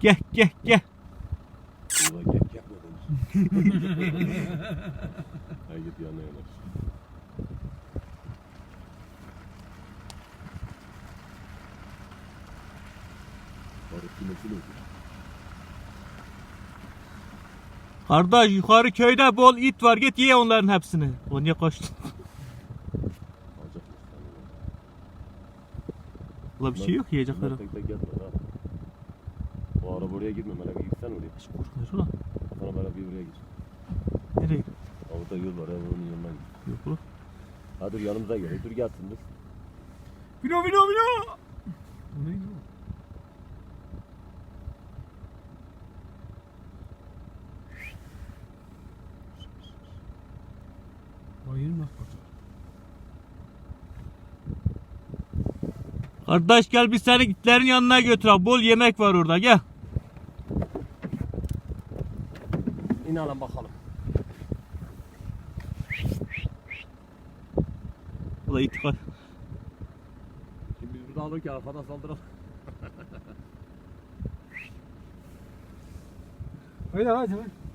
Gel gel gel. Ulan gel gel. Hay git yanına yanaş. Barut kümesi mi? Kardeş yukarı köyde bol it var git ye onların hepsini. O niye kaçtın? Alacak mısın? Ulan bir şey yok yiyecekler. Bunlar tek tek yatma ha. O ara buraya girme Melek gitsen oraya. Korkmuyor ulan. Sana böyle bir buraya git. Nereye? Orada yol var onun yanından git. Yok ulan. Ha dur yanımıza gel. Dur gelsin dur. Bino bino bino. O neydi o? Bayılmak bak. Kardeş gel biz seni itlerin yanına götürelim. Bol yemek var orada gel. İn alın bakalım. Ulan it var. Şimdi biz burada alırken arkadan saldıralım. Haydi hadi hadi.